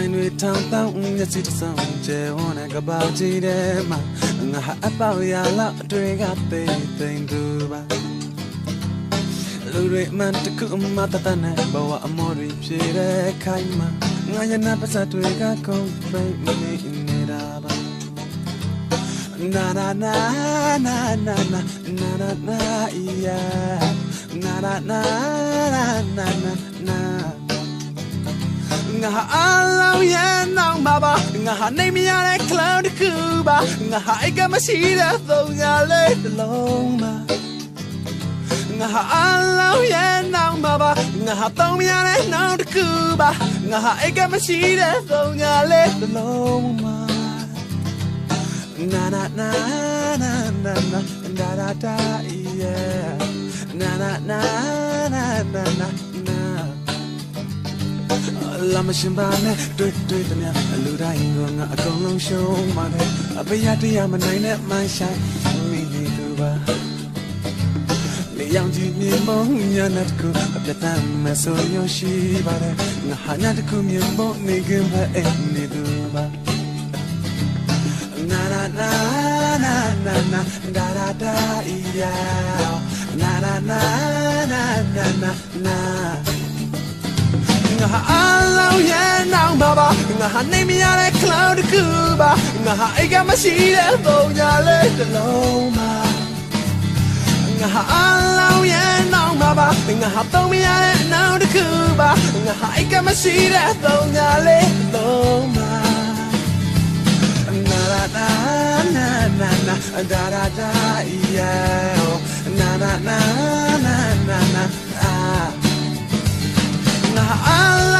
င်တွေထောင်တောင်းမျက်စိတစ်စုံကျဲဝန်းတဲ့ကပောက်ကြီးထဲမှာငါဟာအပေါက်ရလောက်အတွေ့ကသိသိမ့်သူပါလူတွေမှန်တကူမှတတနဲ့ဘဝအမော်တွေဖြည့်တဲ့ခိုင်မှာငါရနာပစတွေကကုန်ပိတ်နေနေတာပါ na na na na na na na na na yeah na na na na na na na ငါဟာအလောင်းရဲ့နောက်မှာပါငါဟာနေမရတဲ့ cloud တစ်ခုပါငါဟာအိတ်ကမရှိတဲ့သုံးရလေးတစ်လုံးပါငါဟာအလောင်းရဲ့နောက်မှာပါငါဟာသုံးမရတဲ့နောက်တစ်ခုပါငါဟာအိတ်ကမရှိတဲ့သုံးရလေးတစ်လုံးပါ na na na na na na da da da yeah na na na na na na na လာမရှင်ပါနဲ့တွေ့တွေ့တည်းများလူတိုင်းကငါအကုန်လုံးရှုံးပါတယ်အပရတရားမနိုင်တဲ့မှန်ဆိုင်မိနေသူပါလေယောင်ကြီးမြင်မုံညာနဲ့တကူအပြတ်တမ်းမဆိုရရှိပါတယ်ငါဟာညာတကူမြင်မုံနေကင်းပဲအဲ့နေသူပါ na na na na na na da da da yeah na na na na na na na ငါဟာအ လောင်းရဲ့နောက်ပါပါငါဟာနေမရတဲ့ cloud တစ်ခုပါငါဟာအိတ်ကမရှိတဲ့ပုံညာလေးတစ်လုံးပါငါဟာအလောင်းရဲ့နောက်ပါပါငါဟာသုံးမရတဲ့နောက်တစ်ခုပါငါဟာအိတ်ကမရှိတဲ့ပုံညာလေးတစ်လုံးပါ na na na na na na da da da yeah oh, na na na na na na ah ငါဟာအလောင်းရဲ့နောက်မှာပါ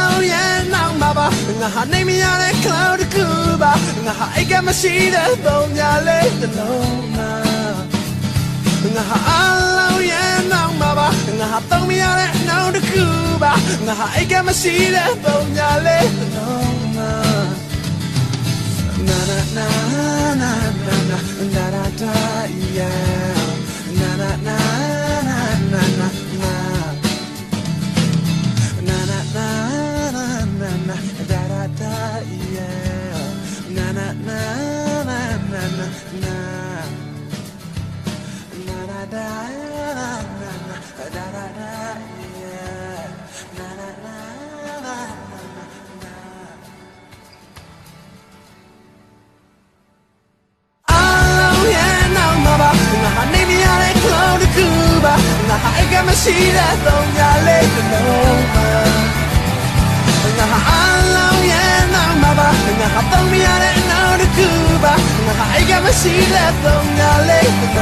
ငါဟာနေမရတဲ့ cloud တစ်ခုပါငါဟာအိတ်ကမရှိတဲ့ပုံညာလေးတစ်လုံးမှာငါဟာအလောင်းရဲ့နောက်မှာပါငါဟာသုံးမရတဲ့နောက်တစ်ခုပါငါဟာအိတ်ကမရှိတဲ့ပုံညာ da da da yeah na na na na na na na na na da na na na da da da yeah na na na na na na အလုံးရဲ့နောက်မှာပါငါဟာနေမရတဲ့ cloud တစ်ခုပါငါဟာအိတ်ကမရှိတဲ့ ငါဟာသုံးမရတဲ့နောက်တစ်ခုပါငါဟာအိတ်ကမရှိတဲ့သုံးရလေးတ